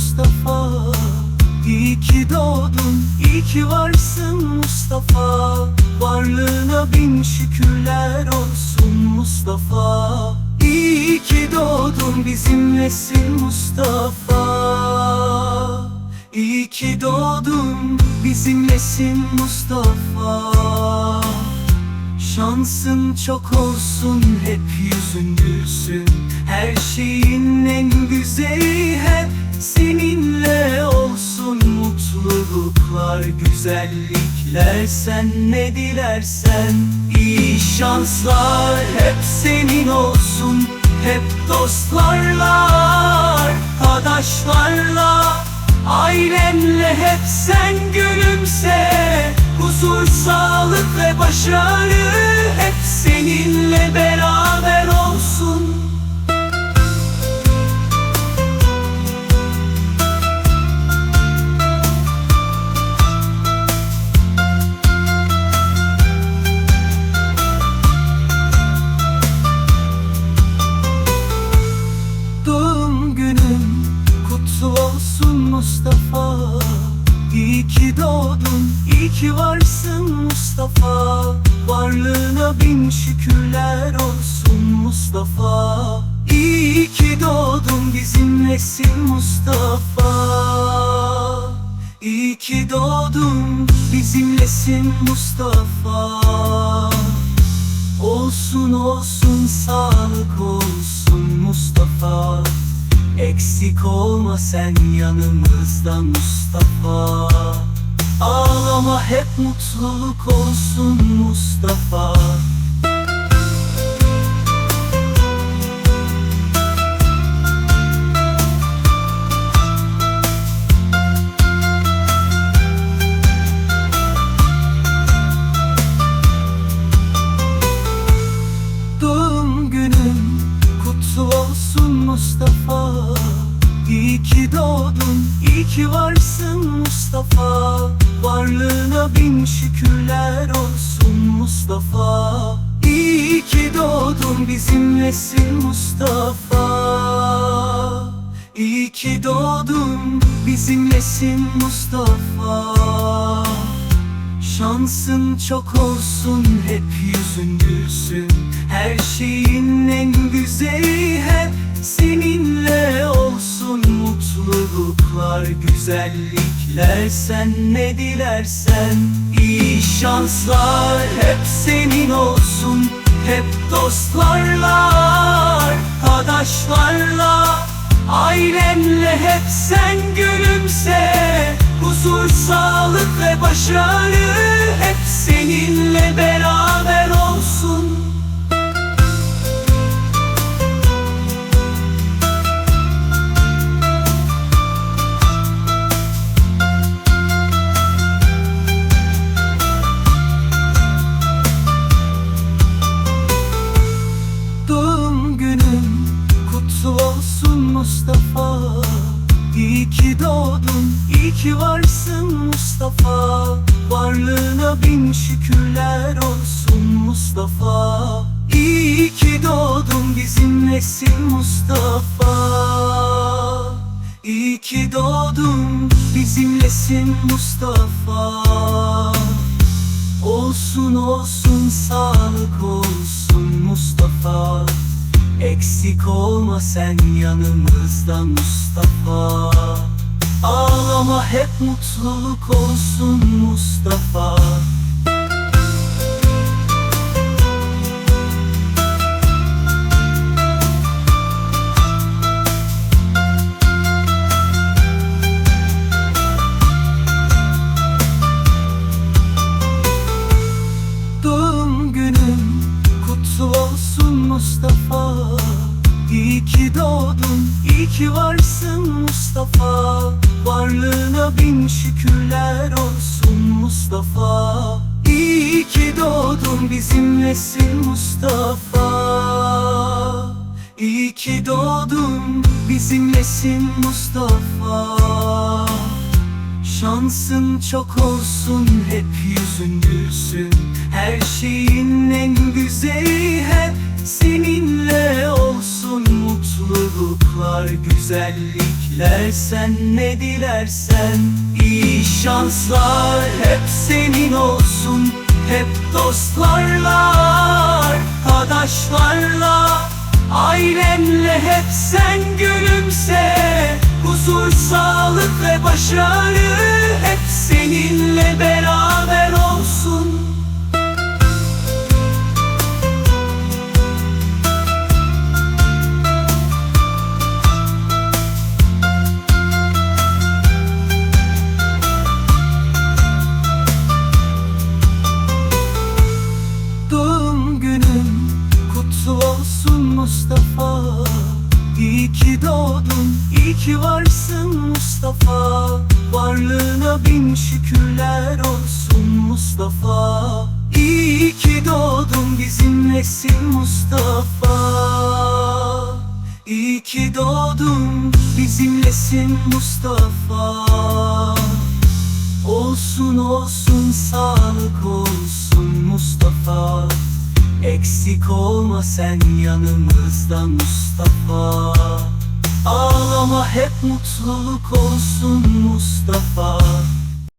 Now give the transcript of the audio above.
Mustafa. İyi ki doğdun, iyi ki varsın Mustafa. Varlığına bin şükürler olsun Mustafa. İyi ki doğdun bizimlesin Mustafa. İyi ki doğdun bizimlesin Mustafa. Şansın çok olsun hep yüzün gülsün. Her şeyin en güzeli hep seninle olsun Mutluluklar, güzellikler. Sen ne dilersen İyi şanslar. Hep senin olsun Hep dostlarla, arkadaşlarla. Ailenle hep sen gülümse Huzur, sağlık ve başarı. Hep seninle beraber olsun ki varsın Mustafa. Varlığına bin şükürler olsun Mustafa. İyi ki doğdun bizimlesin Mustafa. İyi ki doğdun bizimlesin Mustafa. Olsun olsun sağlık olsun Mustafa. Eksik olma sen yanımızda Mustafa Ağlama hep mutluluk olsun Mustafa. Doğum günün kutlu olsun Mustafa. İyi ki doğdun, iyi ki varsın Mustafa Varlığına bin şükürler olsun Mustafa. İyi ki doğdun bizimlesin Mustafa. İyi ki doğdun bizimlesin Mustafa. Şansın çok olsun hep yüzün gülsün. Her şeyin en güzeli hep seninle olsun Mutluluklar, güzellikler sen ne dilersen. İyi şanslar hep senin olsun Hep dostlarla, arkadaşlarla. Ailenle hep sen gülümse Huzur, sağlık ve başarı Hep seninle beraber olsun Mustafa. İyi ki doğdun, iyi ki varsın Mustafa. Varlığına bin şükürler olsun Mustafa. İyi ki doğdun bizimlesin Mustafa. İyi ki doğdun bizimlesin Mustafa. Olsun olsun sağlık olsun Mustafa Eksik olma sen yanımızda Mustafa. Ağlama hep mutluluk olsun Mustafa İyi ki doğdun, iyi ki varsın Mustafa. Varlığına bin şükürler olsun Mustafa. İyi ki doğdun bizimlesin Mustafa. İyi ki doğdun bizimlesin Mustafa. Şansın çok olsun hep yüzün gülsün. Her şeyin en güzeli hep seninle güzellikler Sen ne dilersen. İyi şanslar Hep senin olsun Hep dostlarla Arkadaşlarla. Ailenle hep sen gülümse Huzur, sağlık ve başarı Hep seninle beraber İyi ki doğdun, iyi ki varsın Mustafa. Varlığına bin şükürler olsun Mustafa. İyi ki doğdun bizimlesin Mustafa. İyi ki doğdun bizimlesin Mustafa. Olsun olsun sağlık olsun Eksik olma sen yanımızda Mustafa. Ağlama hep mutluluk olsun Mustafa